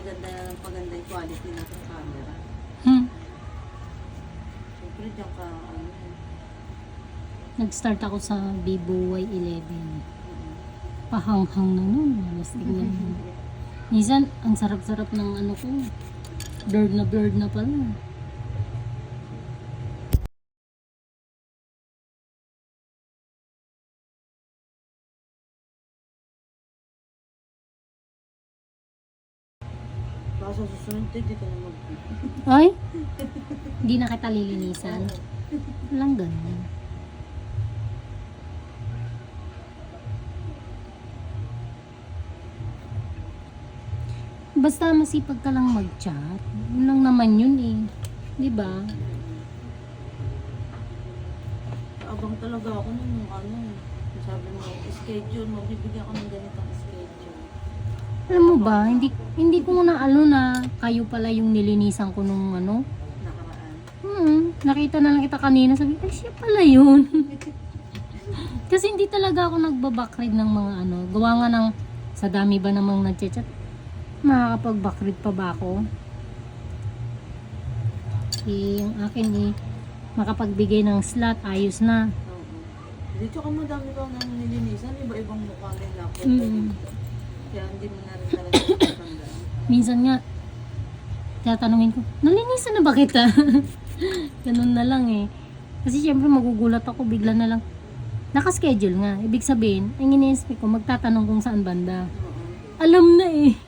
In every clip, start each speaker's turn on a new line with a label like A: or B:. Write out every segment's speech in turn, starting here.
A: paganda, paganda yung quality ng camera.
B: Hmm.
A: Siyempre, diyan ka, ano,
B: Nag-start ako sa Vivo Y11. Pahanghang na nun. Mas tignan mo. Minsan, ang sarap-sarap ng ano ko. Blurred na blurred na pala. Ay? Hindi na kita lilinisan. Walang ganun. Basta masipag ka lang mag-chat. Yun lang naman yun eh. Di ba?
A: Abang talaga ako nun, nung ano, sabi mo, schedule, magbibigyan ko ng ganitong schedule.
B: Alam mo ba, hindi hindi ko na ano na kayo pala yung nilinisan ko nung ano.
A: Nakaraan.
B: Hmm, nakita na lang kita kanina, sabi, ay siya pala yun. Kasi hindi talaga ako nagbabackread ng mga ano. Gawa nga ng, sa dami ba namang nagchat makakapag-backread pa ba ako? Eh, yung akin eh, makapagbigay ng slot, ayos na.
A: Oo. Dito ka mo dami pa nang nilinisan, iba-ibang mukha nila.
B: Mm.
A: Kaya hindi mo na rin talaga natandaan.
B: Minsan nga, tatanungin ko, nalinisan na ba kita? Ganun na lang eh. Kasi syempre magugulat ako, bigla na lang. Nakaschedule nga. Ibig sabihin, ang ini-expect ko, magtatanong kung saan banda. Alam na eh.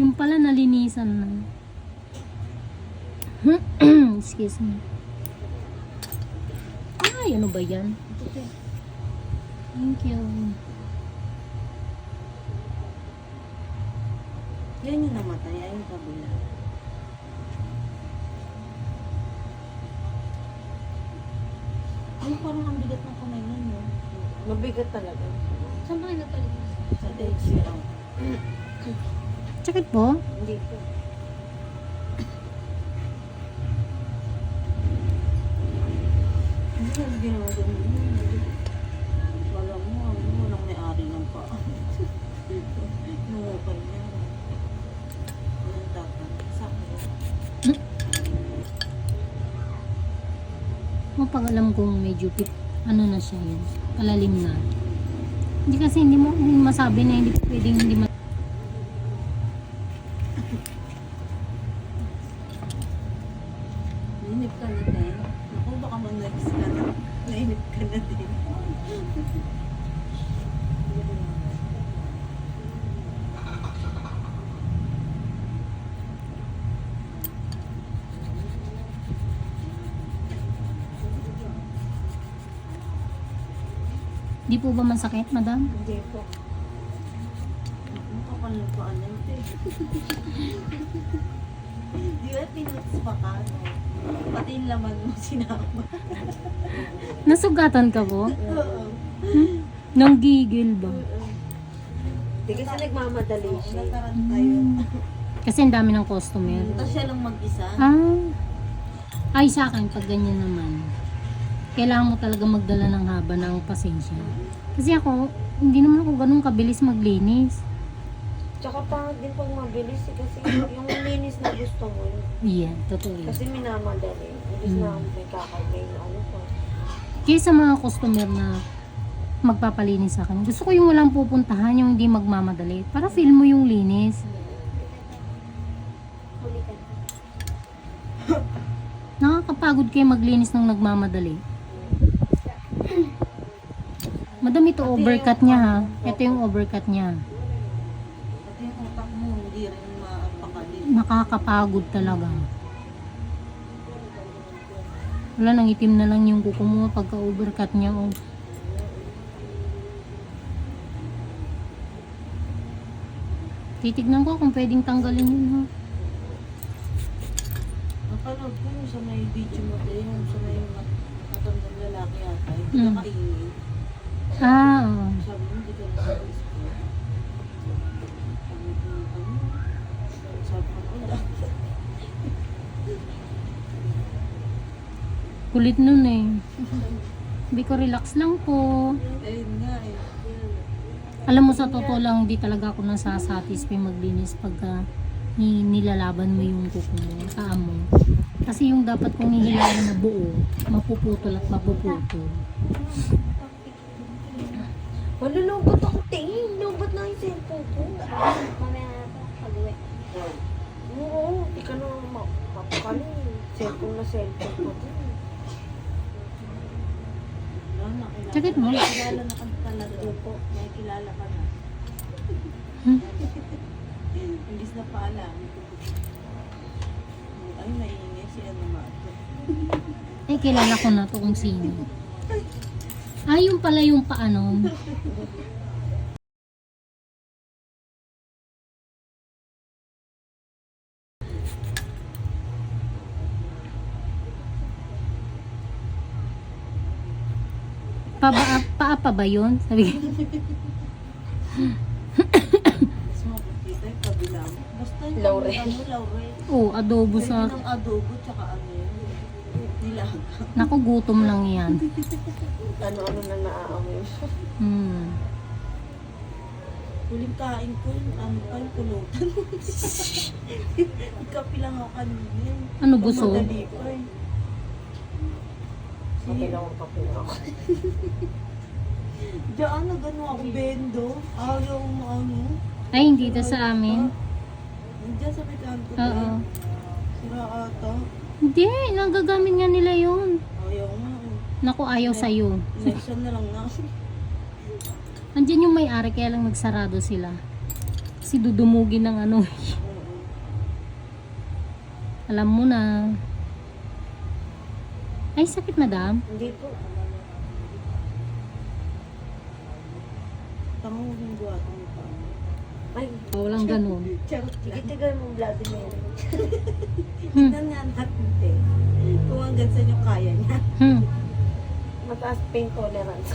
B: Yung pala nalinisan na. Excuse me. Ay, ano ba yan? Thank you.
A: Yan yung namatay, ay yung kabila. Ay, parang ang bigat ng kamay nun, no? Mabigat talaga.
B: Saan ba kayo nagpalinis?
A: Sa HCL.
B: Sakit po?
A: Hindi po. Hindi ka ginawa doon.
B: Alam kong medyo pit, ano na siya yun, palalim na. Hindi kasi hindi mo masabi na hindi pwedeng hindi ma-
A: Nainip ka na din. Ako, baka man-next ka na. Nainip ka na din.
B: Di po ba masakit, madam?
A: Hindi po. Ang kapal ng paa niya, te. Di ba pinuts pa ka, no? Pati yung laman mo sinama.
B: Nasugatan ka po?
A: Oo.
B: Nang gigil ba?
C: Hindi kasi nagmamadali siya.
A: nataranta yun.
B: Kasi ang dami ng customer.
A: Tapos siya lang mag-isa.
B: Ah. Ay, sa akin, pag ganyan naman, kailangan mo talaga magdala ng haba ng pasensya. Kasi ako, hindi naman ako ganun kabilis maglinis.
C: Tsaka pangit din pag mabilis eh, kasi yung linis na gusto mo yun.
B: Yeah, totoo yun.
C: Kasi minamadali. Imbis na may kakalmay na ano pa.
B: Kaya sa mga customer na magpapalinis sa akin, gusto ko yung walang pupuntahan, yung hindi magmamadali. Para feel mo yung linis. Nakakapagod kayo maglinis ng nagmamadali. Madam, ito overcut niya ha. Ito yung overcut niya.
A: Pati yung utak mo, hindi rin mapakali.
B: Nakakapagod talaga. Wala, nang itim na lang yung kuko mo pagka overcut niya. Oh. Titignan ko kung pwedeng tanggalin yun ha.
A: Napanood ko yung sa may video mo din, yung sa may mat- matandang lalaki yata, hindi
B: Mm.
A: ka kaingin.
B: Ah, oo.
A: Hindi wala.
B: Kulit nun eh. Sabi ko, relax lang po. Alam mo sa totoo lang, di talaga ako nasasatisfy maglinis pagka ni, nilalaban mo yung kuko mo, paa mo. Kasi yung dapat kong nihilahin na buo, mapuputol at mapuputol.
C: Malulungkot ako, tingin. Lungkot na yung cellphone ko.
D: Mamaya na ito, pag-uwi.
C: Oo, di ka na ma- mapakali. Cellphone na cellphone ko.
A: Na,
B: Sakit mo?
A: May kilala na ka talaga. Opo, may kilala ka na.
B: Hmm?
A: Imbis na paalam. Ay, naiingay si ano nga ito.
B: Eh, kilala ko na to kung sino. Ah, yung pala yung paano. Paba, paa pa ba yun? Sabi ko.
A: Basta yung
C: Laurel.
A: Ano, laurel.
B: oh, adobo
A: Pwede
B: sa...
A: ng adobo, tsaka ano yun. Nilaga.
B: Naku, gutom lang yan.
C: Ano-ano na naaamoy.
B: Hmm.
A: Huling kain ko yung ano pa yung pulutan. Kapi lang ako kanina.
B: Ano, busog?
A: Pamadali pa eh.
C: Kape lang ang kape ako.
A: Diyan na gano'n ako bendo. Ayaw mo ano.
B: Ay, hindi to sa amin.
A: Diyan sa may kanto.
B: Oo.
A: Sira ata.
B: Hindi, nagagamit nga nila yun.
A: Ayaw nga eh.
B: Naku, ayaw sa'yo.
A: Next na lang na.
B: Andiyan yung may-ari, kaya lang nagsarado sila. Kasi dudumugin ng ano. Alam mo na. Ay, sakit madam.
C: Hindi po.
A: Tangulong buhat.
C: Ay,
B: Walang ganun.
C: Itigal mo Vladimir.
B: Hmm.
A: Tignan nga natin eh. Kung hanggang saan yung kaya niya.
B: Hmm.
C: Mataas pain tolerance.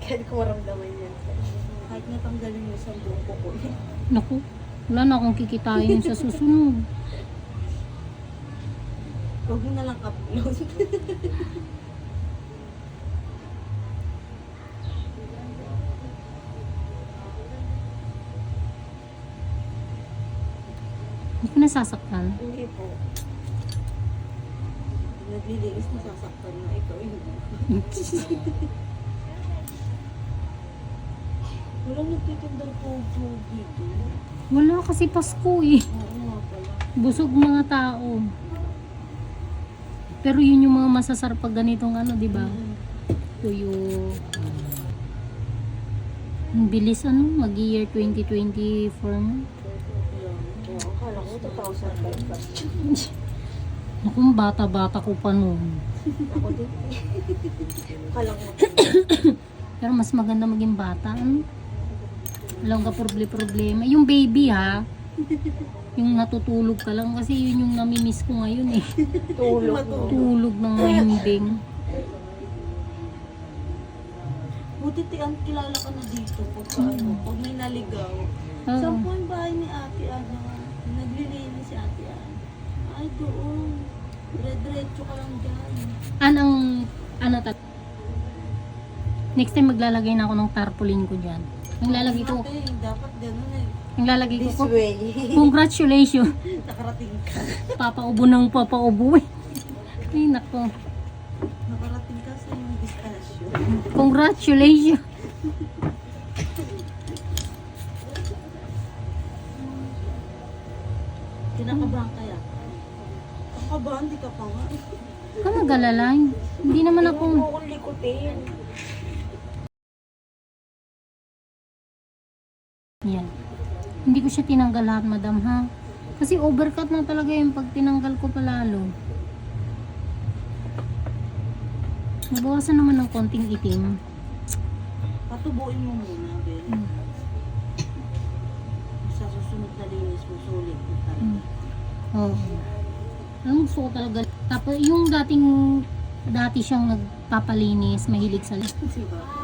C: Kaya di ko maramdaman yan.
A: Kahit natanggalin mo sa buong kuko niya.
B: Naku, wala na akong kikitain sa susunod.
A: Huwag mo na lang upload.
B: nasasaktan.
C: Hindi po.
A: Naglilinis na sasaktan na ikaw yun. Walang nagtitindang tubig dito.
B: Wala kasi Pasko eh.
A: Oo nga pala.
B: Busog mga tao. Pero yun yung mga masasarap pag ganitong ano, di ba?
A: Mm.
B: Tuyo. Ang bilis ano, mag-year 2024 mo.
C: Oo, akala ko 2005 pa.
B: Naku, bata-bata ko pa noon.
C: Ako din. Akala ko
B: Pero mas maganda maging bata. Ano? Walang ka problema. Yung baby ha, yung natutulog ka lang kasi yun yung namimiss ko ngayon eh.
C: tulog.
B: Tulog ng mahimbing.
A: Buti ti ang kilala ka na dito pag ano, pag may naligaw.
B: Oo.
A: Saan po ang bahay ni
B: Next time maglalagay na ako ng tarpaulin ko diyan. Ang lalagay ko,
A: dapat ganun eh.
B: ang lalagay ko
C: This way.
B: Congratulations.
A: Nakarating ka.
B: Papaubo ng papaubo eh. Ay nako.
A: Nakarating ka sa iyong distasyon.
B: Congratulations.
A: Kinakabahan kaya? Kakabahan, di ka pa nga.
B: Ka mag-alala. Hindi naman ako
C: Huwag mo akong likutin.
B: Yan. Hindi ko siya tinanggal lahat, madam, ha? Kasi overcut na talaga yung pag tinanggal ko palalo. Nabawasan naman ng konting itim.
A: Patubuin mo muna, Ben.
B: Hmm.
A: Sa susunod na linis mo, sulit mo talaga.
B: Hmm. Oo. Ang gusto ko talaga. Tapos yung dating, dati siyang nagpapalinis, mahilig sa
A: Diba?